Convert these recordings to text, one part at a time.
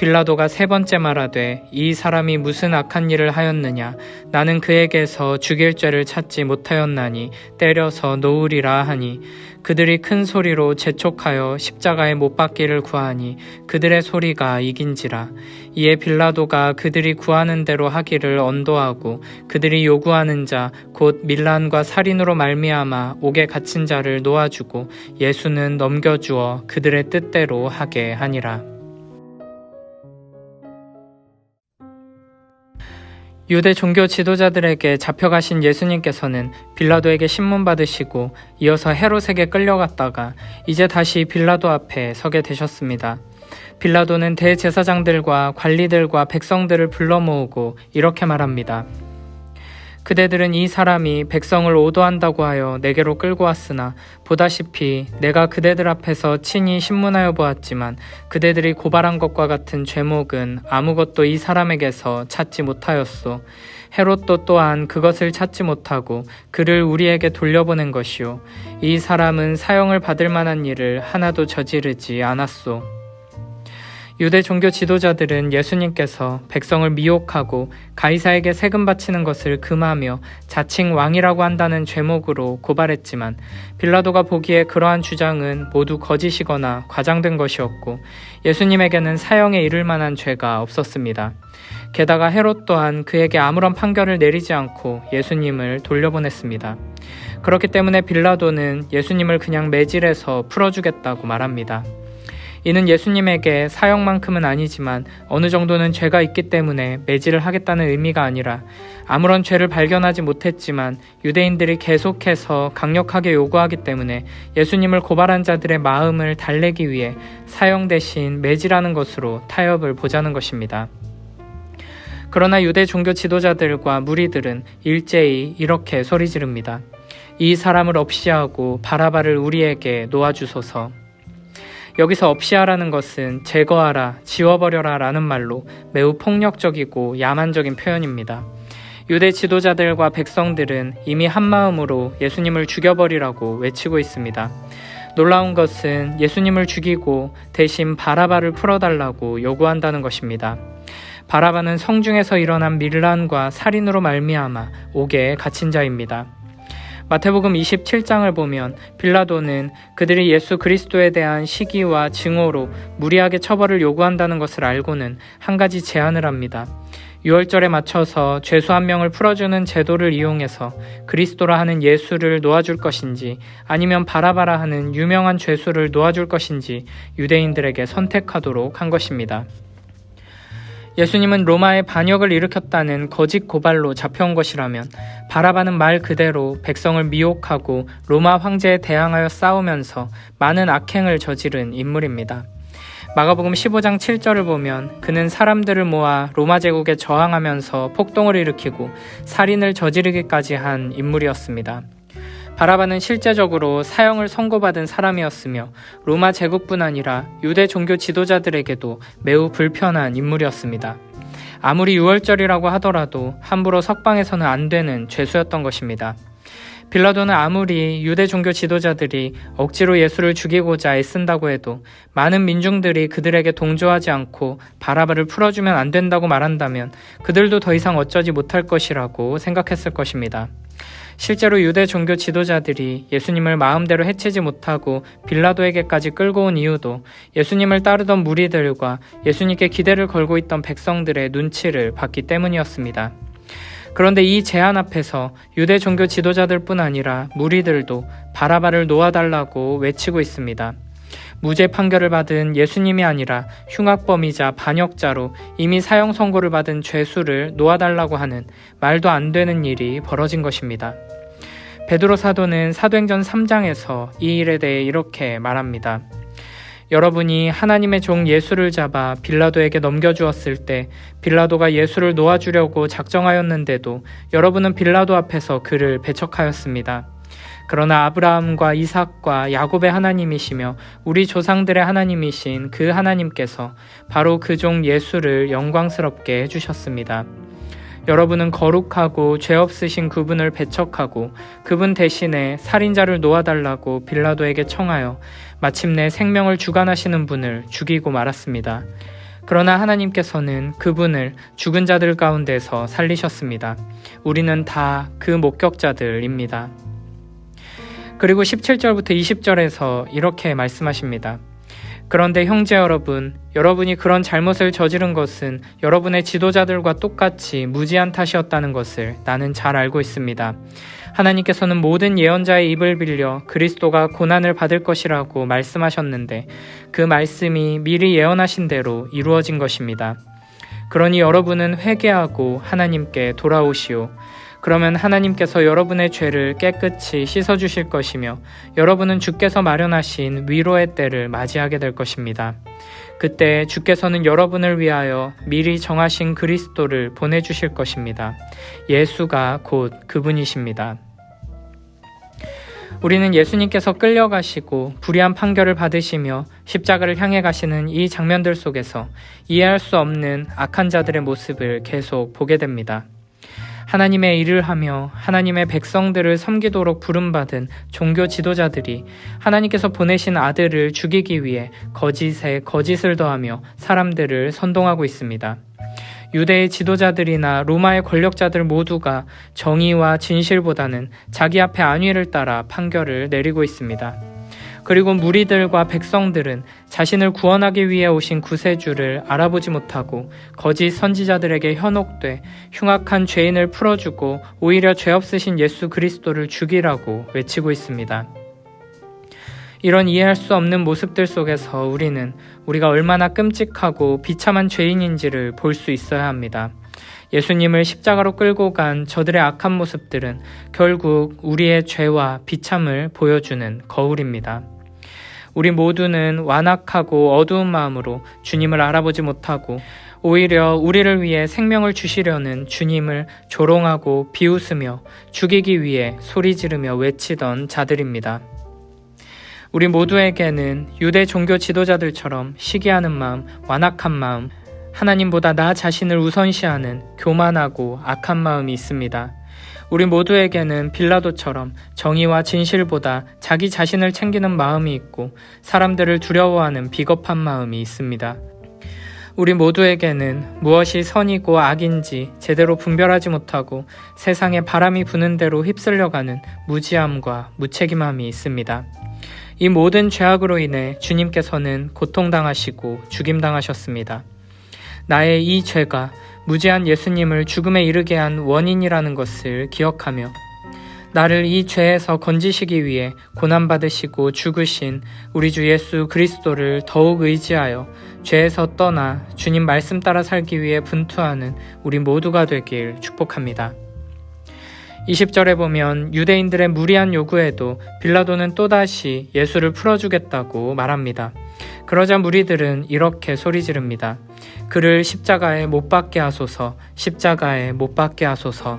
빌라도가 세 번째 말하되 이 사람이 무슨 악한 일을 하였느냐? 나는 그에게서 죽일 죄를 찾지 못하였나니 때려서 놓으리라 하니. 그들이 큰 소리로 재촉하여 십자가에 못 박기를 구하니 그들의 소리가 이긴지라. 이에 빌라도가 그들이 구하는 대로 하기를 언도하고 그들이 요구하는 자 곧 밀란과 살인으로 말미암아 옥에 갇힌 자를 놓아주고 예수는 넘겨주어 그들의 뜻대로 하게 하니라 유대 종교 지도자들에게 잡혀가신 예수님께서는 빌라도에게 신문 받으시고 이어서 헤롯에게 끌려갔다가 이제 다시 빌라도 앞에 서게 되셨습니다. 빌라도는 대제사장들과 관리들과 백성들을 불러 모으고 이렇게 말합니다. 그대들은 이 사람이 백성을 오도한다고 하여 내게로 끌고 왔으나 보다시피 내가 그대들 앞에서 친히 신문하여 보았지만 그대들이 고발한 것과 같은 죄목은 아무것도 이 사람에게서 찾지 못하였소. 헤롯도 또한 그것을 찾지 못하고 그를 우리에게 돌려보낸 것이요. 이 사람은 사형을 받을 만한 일을 하나도 저지르지 않았소. 유대 종교 지도자들은 예수님께서 백성을 미혹하고 가이사에게 세금 바치는 것을 금하며 자칭 왕이라고 한다는 죄목으로 고발했지만 빌라도가 보기에 그러한 주장은 모두 거짓이거나 과장된 것이었고 예수님에게는 사형에 이를 만한 죄가 없었습니다. 게다가 헤롯 또한 그에게 아무런 판결을 내리지 않고 예수님을 돌려보냈습니다. 그렇기 때문에 빌라도는 예수님을 그냥 매질해서 풀어주겠다고 말합니다. 이는 예수님에게 사형만큼은 아니지만 어느 정도는 죄가 있기 때문에 매질을 하겠다는 의미가 아니라 아무런 죄를 발견하지 못했지만 유대인들이 계속해서 강력하게 요구하기 때문에 예수님을 고발한 자들의 마음을 달래기 위해 사형 대신 매질하는 것으로 타협을 보자는 것입니다. 그러나 유대 종교 지도자들과 무리들은 일제히 이렇게 소리 지릅니다. 이 사람을 없이 하고 바라바를 우리에게 놓아주소서. 여기서 없이하라는 것은 제거하라, 지워버려라 라는 말로 매우 폭력적이고 야만적인 표현입니다. 유대 지도자들과 백성들은 이미 한마음으로 예수님을 죽여버리라고 외치고 있습니다. 놀라운 것은 예수님을 죽이고 대신 바라바를 풀어달라고 요구한다는 것입니다. 바라바는 성중에서 일어난 밀란과 살인으로 말미암아 옥에 갇힌 자입니다. 마태복음 27장을 보면 빌라도는 그들이 예수 그리스도에 대한 시기와 증오로 무리하게 처벌을 요구한다는 것을 알고는 한 가지 제안을 합니다. 6월절에 맞춰서 죄수 한 명을 풀어주는 제도를 이용해서 그리스도라 하는 예수를 놓아줄 것인지 아니면 바라바라 하는 유명한 죄수를 놓아줄 것인지 유대인들에게 선택하도록 한 것입니다. 예수님은 로마의 반역을 일으켰다는 거짓 고발로 잡혀온 것이라면 바라바는 말 그대로 백성을 미혹하고 로마 황제에 대항하여 싸우면서 많은 악행을 저지른 인물입니다. 마가복음 15장 7절을 보면 그는 사람들을 모아 로마 제국에 저항하면서 폭동을 일으키고 살인을 저지르기까지 한 인물이었습니다. 바라바는 실제적으로 사형을 선고받은 사람이었으며 로마 제국뿐 아니라 유대 종교 지도자들에게도 매우 불편한 인물이었습니다. 아무리 유월절이라고 하더라도 함부로 석방해서는 안 되는 죄수였던 것입니다. 빌라도는 아무리 유대 종교 지도자들이 억지로 예수를 죽이고자 애쓴다고 해도 많은 민중들이 그들에게 동조하지 않고 바라바를 풀어주면 안 된다고 말한다면 그들도 더 이상 어쩌지 못할 것이라고 생각했을 것입니다. 실제로 유대 종교 지도자들이 예수님을 마음대로 해치지 못하고 빌라도에게까지 끌고 온 이유도 예수님을 따르던 무리들과 예수님께 기대를 걸고 있던 백성들의 눈치를 봤기 때문이었습니다. 그런데 이 제안 앞에서 유대 종교 지도자들뿐 아니라 무리들도 바라바를 놓아달라고 외치고 있습니다. 무죄 판결을 받은 예수님이 아니라 흉악범이자 반역자로 이미 사형 선고를 받은 죄수를 놓아달라고 하는 말도 안 되는 일이 벌어진 것입니다. 베드로 사도는 사도행전 3장에서 이 일에 대해 이렇게 말합니다. 여러분이 하나님의 종 예수를 잡아 빌라도에게 넘겨주었을 때 빌라도가 예수를 놓아주려고 작정하였는데도 여러분은 빌라도 앞에서 그를 배척하였습니다. 그러나 아브라함과 이삭과 야곱의 하나님이시며 우리 조상들의 하나님이신 그 하나님께서 바로 그 종 예수를 영광스럽게 해주셨습니다. 여러분은 거룩하고 죄 없으신 그분을 배척하고 그분 대신에 살인자를 놓아달라고 빌라도에게 청하여 마침내 생명을 주관하시는 분을 죽이고 말았습니다. 그러나 하나님께서는 그분을 죽은 자들 가운데서 살리셨습니다. 우리는 다 그 목격자들입니다. 그리고 17절부터 20절에서 이렇게 말씀하십니다. 그런데 형제 여러분, 여러분이 그런 잘못을 저지른 것은 여러분의 지도자들과 똑같이 무지한 탓이었다는 것을 나는 잘 알고 있습니다. 하나님께서는 모든 예언자의 입을 빌려 그리스도가 고난을 받을 것이라고 말씀하셨는데 그 말씀이 미리 예언하신 대로 이루어진 것입니다. 그러니 여러분은 회개하고 하나님께 돌아오시오. 그러면 하나님께서 여러분의 죄를 깨끗이 씻어주실 것이며 여러분은 주께서 마련하신 위로의 때를 맞이하게 될 것입니다. 그때 주께서는 여러분을 위하여 미리 정하신 그리스도를 보내주실 것입니다. 예수가 곧 그분이십니다. 우리는 예수님께서 끌려가시고 불의한 판결을 받으시며 십자가를 향해 가시는 이 장면들 속에서 이해할 수 없는 악한 자들의 모습을 계속 보게 됩니다. 하나님의 일을 하며 하나님의 백성들을 섬기도록 부름받은 종교 지도자들이 하나님께서 보내신 아들을 죽이기 위해 거짓에 거짓을 더하며 사람들을 선동하고 있습니다. 유대의 지도자들이나 로마의 권력자들 모두가 정의와 진실보다는 자기 앞에 안위를 따라 판결을 내리고 있습니다. 그리고 무리들과 백성들은 자신을 구원하기 위해 오신 구세주를 알아보지 못하고 거짓 선지자들에게 현혹돼 흉악한 죄인을 풀어주고 오히려 죄 없으신 예수 그리스도를 죽이라고 외치고 있습니다. 이런 이해할 수 없는 모습들 속에서 우리는 우리가 얼마나 끔찍하고 비참한 죄인인지를 볼 수 있어야 합니다. 예수님을 십자가로 끌고 간 저들의 악한 모습들은 결국 우리의 죄와 비참을 보여주는 거울입니다. 우리 모두는 완악하고 어두운 마음으로 주님을 알아보지 못하고 오히려 우리를 위해 생명을 주시려는 주님을 조롱하고 비웃으며 죽이기 위해 소리 지르며 외치던 자들입니다. 우리 모두에게는 유대 종교 지도자들처럼 시기하는 마음, 완악한 마음, 하나님보다 나 자신을 우선시하는 교만하고 악한 마음이 있습니다. 우리 모두에게는 빌라도처럼 정의와 진실보다 자기 자신을 챙기는 마음이 있고 사람들을 두려워하는 비겁한 마음이 있습니다. 우리 모두에게는 무엇이 선이고 악인지 제대로 분별하지 못하고 세상에 바람이 부는 대로 휩쓸려가는 무지함과 무책임함이 있습니다. 이 모든 죄악으로 인해 주님께서는 고통당하시고 죽임당하셨습니다. 나의 이 죄가 무지한 예수님을 죽음에 이르게 한 원인이라는 것을 기억하며 나를 이 죄에서 건지시기 위해 고난받으시고 죽으신 우리 주 예수 그리스도를 더욱 의지하여 죄에서 떠나 주님 말씀 따라 살기 위해 분투하는 우리 모두가 되길 축복합니다. 20절에 보면 유대인들의 무리한 요구에도 빌라도는 또다시 예수를 풀어주겠다고 말합니다. 그러자 무리들은 이렇게 소리 지릅니다. 그를 십자가에 못 박게 하소서, 십자가에 못 박게 하소서.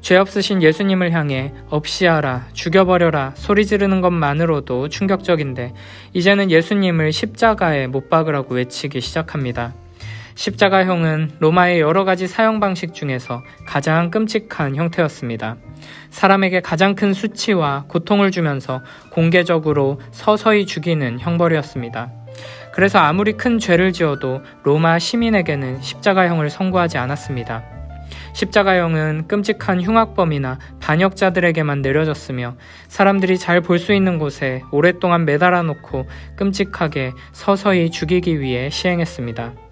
죄 없으신 예수님을 향해 없이하라, 죽여버려라 소리 지르는 것만으로도 충격적인데 이제는 예수님을 십자가에 못 박으라고 외치기 시작합니다. 십자가형은 로마의 여러 가지 사형 방식 중에서 가장 끔찍한 형태였습니다. 사람에게 가장 큰 수치와 고통을 주면서 공개적으로 서서히 죽이는 형벌이었습니다. 그래서 아무리 큰 죄를 지어도 로마 시민에게는 십자가형을 선고하지 않았습니다. 십자가형은 끔찍한 흉악범이나 반역자들에게만 내려졌으며 사람들이 잘 볼 수 있는 곳에 오랫동안 매달아 놓고 끔찍하게 서서히 죽이기 위해 시행했습니다.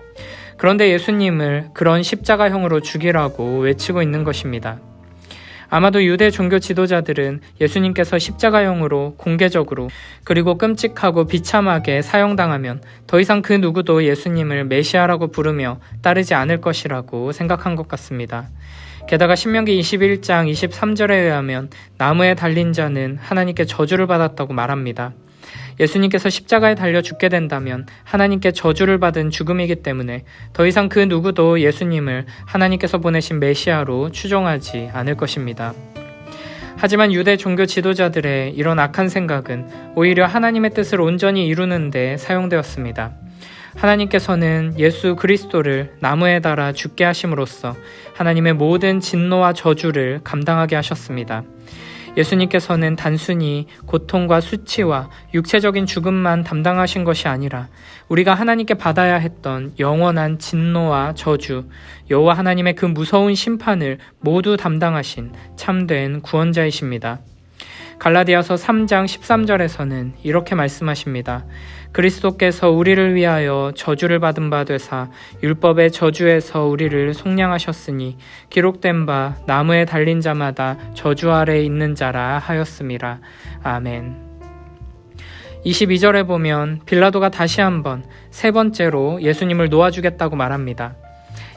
그런데 예수님을 그런 십자가형으로 죽이라고 외치고 있는 것입니다. 아마도 유대 종교 지도자들은 예수님께서 십자가형으로 공개적으로 그리고 끔찍하고 비참하게 사형당하면 더 이상 그 누구도 예수님을 메시아라고 부르며 따르지 않을 것이라고 생각한 것 같습니다. 게다가 신명기 21장 23절에 의하면 나무에 달린 자는 하나님께 저주를 받았다고 말합니다. 예수님께서 십자가에 달려 죽게 된다면 하나님께 저주를 받은 죽음이기 때문에 더 이상 그 누구도 예수님을 하나님께서 보내신 메시아로 추종하지 않을 것입니다. 하지만 유대 종교 지도자들의 이런 악한 생각은 오히려 하나님의 뜻을 온전히 이루는데 사용되었습니다. 하나님께서는 예수 그리스도를 나무에 달아 죽게 하심으로써 하나님의 모든 진노와 저주를 감당하게 하셨습니다. 예수님께서는 단순히 고통과 수치와 육체적인 죽음만 담당하신 것이 아니라 우리가 하나님께 받아야 했던 영원한 진노와 저주, 여호와 하나님의 그 무서운 심판을 모두 담당하신 참된 구원자이십니다. 갈라디아서 3장 13절에서는 이렇게 말씀하십니다. 그리스도께서 우리를 위하여 저주를 받은 바 되사 율법의 저주에서 우리를 속량하셨으니 기록된 바 나무에 달린 자마다 저주 아래 있는 자라 하였음이라. 아멘. 22절에 보면 빌라도가 다시 한번 세 번째로 예수님을 놓아주겠다고 말합니다.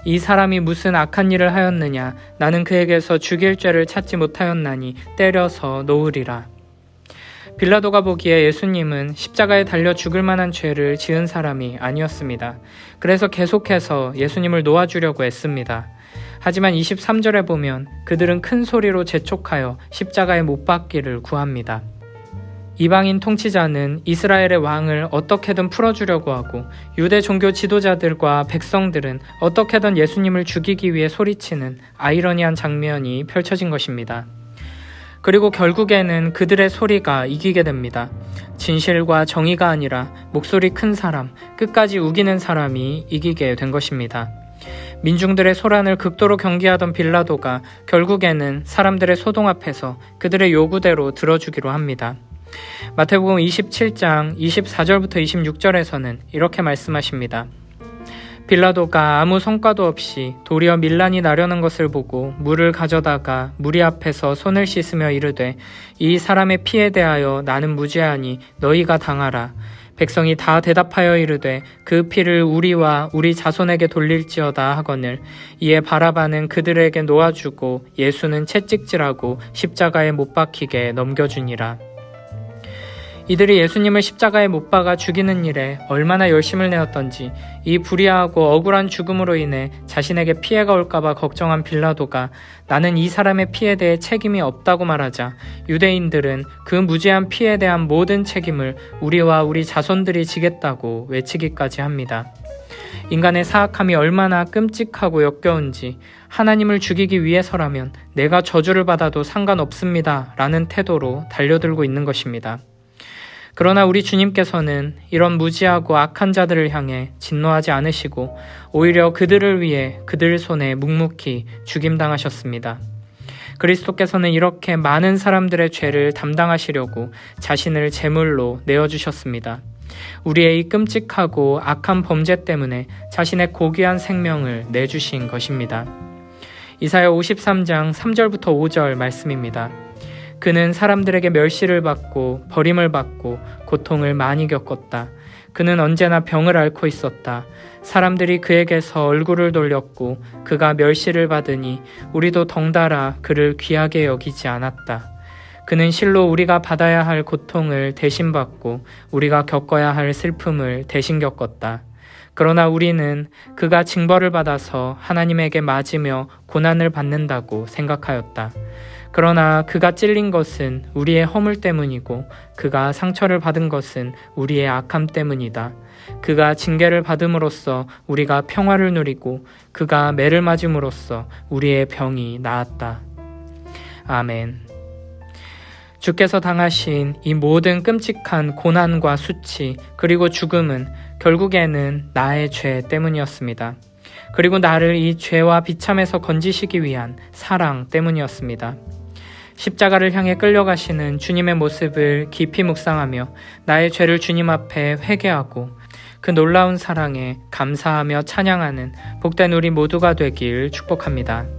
이 사람이 무슨 악한 일을 하였느냐? 나는 그에게서 죽일 죄를 찾지 못하였나니 때려서 놓으리라. 빌라도가 보기에 예수님은 십자가에 달려 죽을 만한 죄를 지은 사람이 아니었습니다. 그래서 계속해서 예수님을 놓아주려고 애씁니다. 하지만 23절에 보면 그들은 큰 소리로 재촉하여 십자가에 못 박기를 구합니다. 이방인 통치자는 이스라엘의 왕을 어떻게든 풀어주려고 하고 유대 종교 지도자들과 백성들은 어떻게든 예수님을 죽이기 위해 소리치는 아이러니한 장면이 펼쳐진 것입니다. 그리고 결국에는 그들의 소리가 이기게 됩니다. 진실과 정의가 아니라 목소리 큰 사람, 끝까지 우기는 사람이 이기게 된 것입니다. 민중들의 소란을 극도로 경계하던 빌라도가 결국에는 사람들의 소동 앞에서 그들의 요구대로 들어주기로 합니다. 마태복음 27장 24절부터 26절에서는 이렇게 말씀하십니다. 빌라도가 아무 성과도 없이 도리어 밀란이 나려는 것을 보고 물을 가져다가 무리 앞에서 손을 씻으며 이르되 이 사람의 피에 대하여 나는 무죄하니 너희가 당하라. 백성이 다 대답하여 이르되 그 피를 우리와 우리 자손에게 돌릴지어다 하거늘 이에 바라바는 그들에게 놓아주고 예수는 채찍질하고 십자가에 못 박히게 넘겨주니라. 이들이 예수님을 십자가에 못 박아 죽이는 일에 얼마나 열심을 내었던지 이 불의하고 억울한 죽음으로 인해 자신에게 피해가 올까봐 걱정한 빌라도가 나는 이 사람의 피에 대해 책임이 없다고 말하자 유대인들은 그 무죄한 피에 대한 모든 책임을 우리와 우리 자손들이 지겠다고 외치기까지 합니다. 인간의 사악함이 얼마나 끔찍하고 역겨운지 하나님을 죽이기 위해서라면 내가 저주를 받아도 상관없습니다. 라는 태도로 달려들고 있는 것입니다. 그러나 우리 주님께서는 이런 무지하고 악한 자들을 향해 진노하지 않으시고 오히려 그들을 위해 그들 손에 묵묵히 죽임당하셨습니다. 그리스도께서는 이렇게 많은 사람들의 죄를 담당하시려고 자신을 제물로 내어주셨습니다. 우리의 이 끔찍하고 악한 범죄 때문에 자신의 고귀한 생명을 내주신 것입니다. 이사야 53장 3절부터 5절 말씀입니다. 그는 사람들에게 멸시를 받고 버림을 받고 고통을 많이 겪었다. 그는 언제나 병을 앓고 있었다. 사람들이 그에게서 얼굴을 돌렸고 그가 멸시를 받으니 우리도 덩달아 그를 귀하게 여기지 않았다. 그는 실로 우리가 받아야 할 고통을 대신 받고 우리가 겪어야 할 슬픔을 대신 겪었다. 그러나 우리는 그가 징벌을 받아서 하나님에게 맞으며 고난을 받는다고 생각하였다. 그러나 그가 찔린 것은 우리의 허물 때문이고 그가 상처를 받은 것은 우리의 악함 때문이다. 그가 징계를 받음으로써 우리가 평화를 누리고 그가 매를 맞음으로써 우리의 병이 나았다. 아멘. 주께서 당하신 이 모든 끔찍한 고난과 수치 그리고 죽음은 결국에는 나의 죄 때문이었습니다. 그리고 나를 이 죄와 비참에서 건지시기 위한 사랑 때문이었습니다. 십자가를 향해 끌려가시는 주님의 모습을 깊이 묵상하며 나의 죄를 주님 앞에 회개하고 그 놀라운 사랑에 감사하며 찬양하는 복된 우리 모두가 되길 축복합니다.